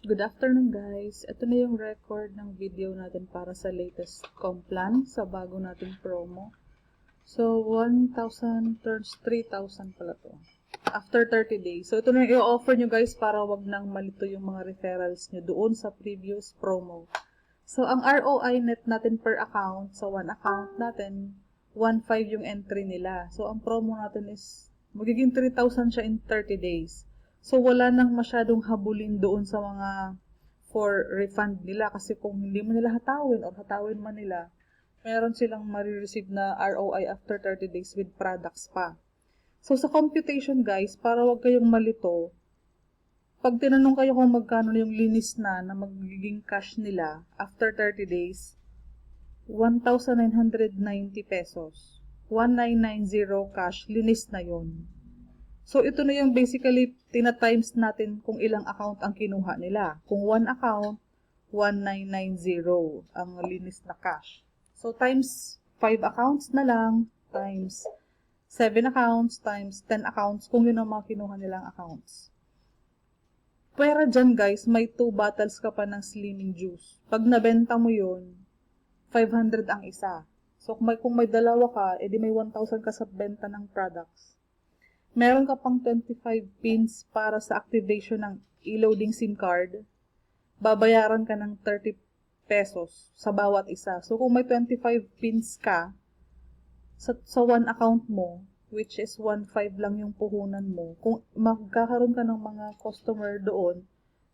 Good afternoon guys. Ito na yung record ng video natin para sa latest Complan sa bago nating promo. So 1,000 turns 3,000 pala to. After 30 days. So ito na yung i-offer nyo guys para wag nang malito yung mga referrals nyo doon sa previous promo. So ang ROI net natin per account, sa one account natin, 1.5 yung entry nila. So ang promo natin is magiging 3,000 siya in 30 days. So, wala nang masyadong habulin doon sa mga for refund nila kasi kung hindi mo nila hatawin or hatawin man nila, meron silang marireceive na ROI after 30 days with products pa. So, sa computation guys, para wag kayong malito, pag tinanong kayo kung magkano yung linis na na magiging cash nila after 30 days, 1,990 pesos. 1990 cash, linis na yon. So, ito na yung basically, tina-times natin kung ilang account ang kinuha nila. Kung one account, 1990 ang linis na cash. So, times 5 accounts na lang, times 7 accounts, times 10 accounts, kung yun ang mga kinuha nilang accounts. Pwera dyan guys, may 2 bottles ka pa ng slimming juice. Pag nabenta mo yun, 500 ang isa. So, kung may, kung may dalawa ka, edi may 1,000 ka sa benta ng products meron ka pang 25 pins para sa activation ng e-loading SIM card, babayaran ka ng 30 pesos sa bawat isa. So, kung may 25 pins ka sa, sa one account mo, which is 1.5 lang yung puhunan mo, kung magkakaroon ka ng mga customer doon,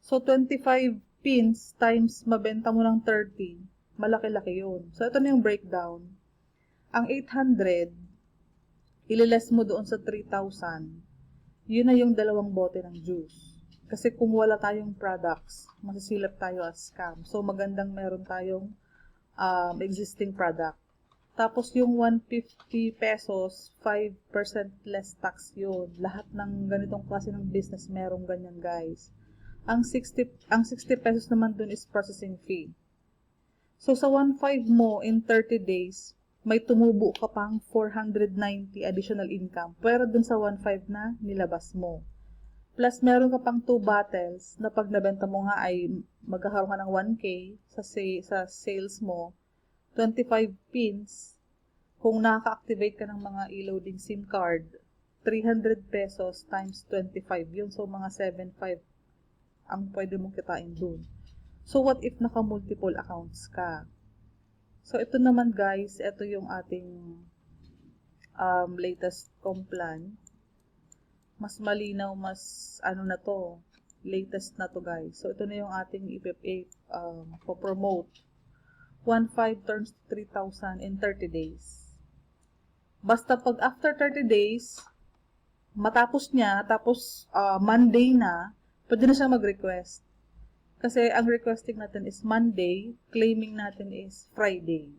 so 25 pins times mabenta mo ng 30, malaki-laki yun. So, ito na yung breakdown. Ang 800, ililes mo doon sa 3,000, yun na yung dalawang bote ng juice. Kasi kung wala tayong products, masisilap tayo as scam. So, magandang meron tayong um, existing product. Tapos, yung 150 pesos, 5% less tax yun. Lahat ng ganitong klase ng business, merong ganyan, guys. Ang 60, ang 60 pesos naman dun is processing fee. So, sa 1.5 mo in 30 days, may tumubo ka pang 490 additional income. Pero dun sa 1.5 na nilabas mo. Plus, meron ka pang 2 bottles na pag nabenta mo nga ay magkakaroon ka ng 1K sa, say, sa sales mo. 25 pins. Kung nakaka-activate ka ng mga e-loading SIM card, 300 pesos times 25 yun. So, mga 7.5 ang pwede mong kitain dun. So, what if naka-multiple accounts ka? So, ito naman guys, ito yung ating um, latest complan. Mas malinaw, mas ano na to, latest na to guys. So, ito na yung ating IPP um, po-promote. 1.5 turns to 3,000 in 30 days. Basta pag after 30 days, matapos niya, tapos uh, Monday na, pwede na siya mag-request. Kasi ang requesting natin is Monday, claiming natin is Friday.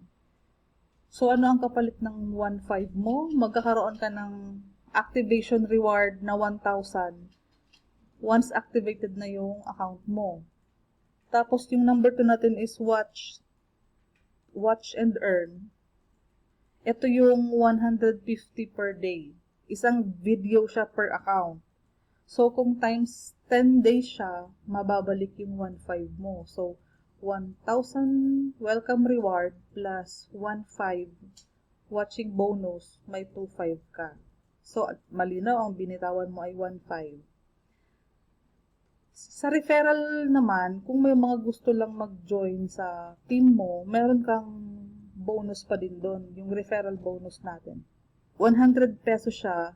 So ano ang kapalit ng 1.5 mo? Magkakaroon ka ng activation reward na 1,000 once activated na yung account mo. Tapos yung number 2 natin is watch watch and earn. Ito yung 150 per day. Isang video siya per account. So, kung times 10 days siya, mababalik yung 1.5 mo. So, 1,000 welcome reward plus 1.5 watching bonus, may 2.5 ka. So, malinaw ang binitawan mo ay 1.5. Sa referral naman, kung may mga gusto lang mag-join sa team mo, meron kang bonus pa din doon, yung referral bonus natin. 100 pesos siya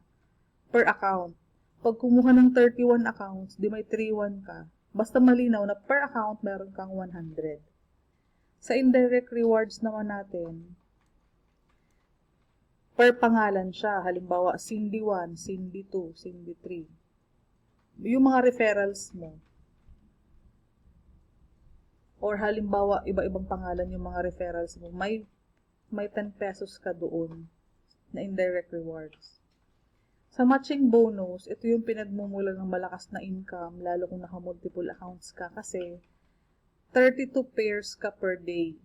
per account. Pag kumuha ng 31 accounts, di may 31 ka. Basta malinaw na per account meron kang 100. Sa indirect rewards naman natin, per pangalan siya. Halimbawa, Cindy 1, Cindy 2, Cindy 3. Yung mga referrals mo. Or halimbawa, iba-ibang pangalan yung mga referrals mo. May, may 10 pesos ka doon na indirect rewards. Sa matching bonus, ito yung pinagmumula ng malakas na income, lalo kung naka-multiple accounts ka kasi 32 pairs ka per day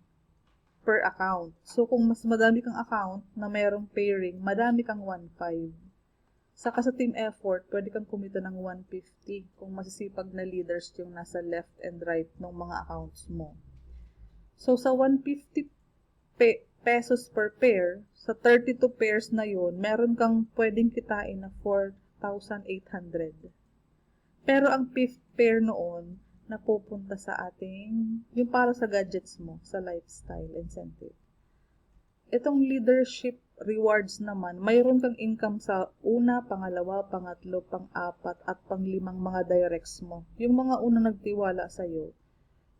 per account. So, kung mas madami kang account na mayroong pairing, madami kang 1.5. Saka sa team effort, pwede kang kumita ng 150 kung masisipag na leaders yung nasa left and right ng mga accounts mo. So, sa 150 pe- pesos per pair, sa 32 pairs na yun, meron kang pwedeng kitain na 4,800. Pero ang fifth pair noon, napupunta sa ating, yung para sa gadgets mo, sa lifestyle incentive. Itong leadership rewards naman, mayroon kang income sa una, pangalawa, pangatlo, pang-apat, at panglimang mga directs mo. Yung mga unang nagtiwala sa'yo,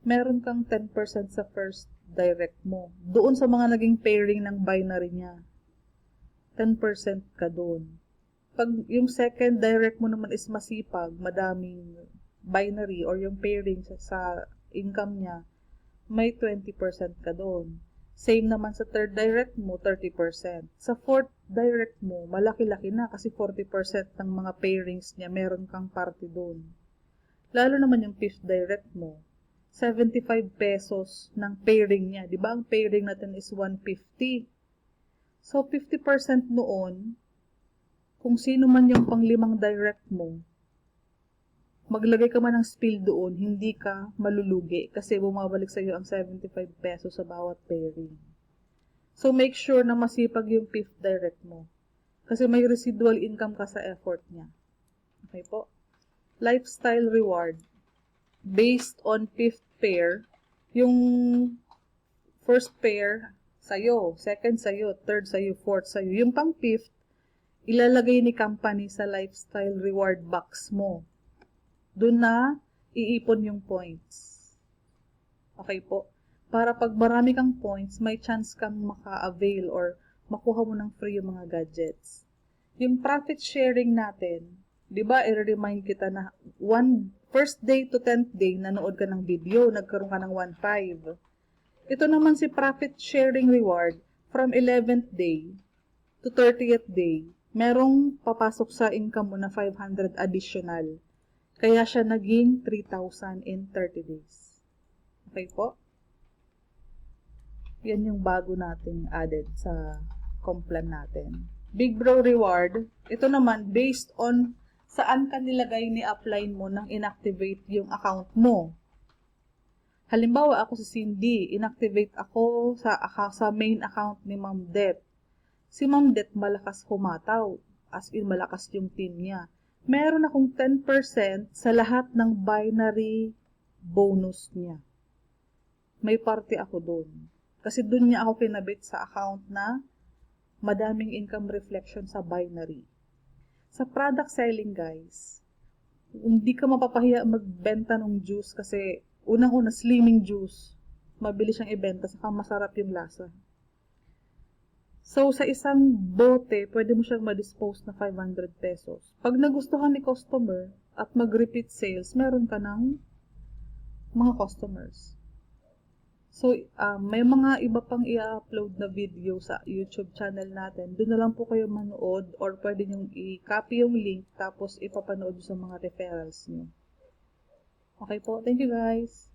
meron kang 10% sa first direct mo. Doon sa mga naging pairing ng binary niya, 10% ka doon. Pag yung second direct mo naman is masipag, madaming binary or yung pairing sa, sa income niya, may 20% ka doon. Same naman sa third direct mo, 30%. Sa fourth direct mo, malaki-laki na kasi 40% ng mga pairings niya, meron kang party doon. Lalo naman yung fifth direct mo, 75 pesos ng pairing niya. Di ba ang pairing natin is 150? So, 50% noon, kung sino man yung panglimang direct mo, maglagay ka man ng spill doon, hindi ka malulugi kasi bumabalik sa iyo ang 75 pesos sa bawat pairing. So, make sure na masipag yung fifth direct mo. Kasi may residual income ka sa effort niya. Okay po? Lifestyle reward. Based on fifth pair, yung first pair sa'yo, second sa'yo, third sa'yo, fourth sa'yo. Yung pang fifth, ilalagay ni company sa lifestyle reward box mo. Doon na iipon yung points. Okay po? Para pag marami kang points, may chance kang maka-avail or makuha mo ng free yung mga gadgets. Yung profit sharing natin, di ba, i-remind kita na one, first day to 10th day, nanood ka ng video, nagkaroon ka ng 1.5. Ito naman si profit sharing reward from 11th day to 30th day, merong papasok sa income mo na 500 additional. Kaya siya naging 3,000 in 30 days. Okay po? Yan yung bago nating added sa complan natin. Big Bro Reward, ito naman based on saan ka nilagay ni upline mo nang inactivate yung account mo. Halimbawa, ako si Cindy, inactivate ako sa, sa main account ni Ma'am Det. Si Ma'am Det malakas humataw, as in malakas yung team niya meron akong 10% sa lahat ng binary bonus niya. May party ako doon. Kasi doon niya ako kinabit sa account na madaming income reflection sa binary. Sa product selling, guys, hindi ka mapapahiya magbenta ng juice kasi unang-una slimming juice. Mabilis siyang ibenta, saka masarap yung lasa. So, sa isang bote, pwede mo siyang ma-dispose na 500 pesos. Pag nagustuhan ni customer at mag-repeat sales, meron ka ng mga customers. So, um, may mga iba pang i-upload na video sa YouTube channel natin. Doon na lang po kayo manood or pwede nyo i-copy yung link tapos ipapanood sa mga referrals nyo. Okay po. Thank you guys.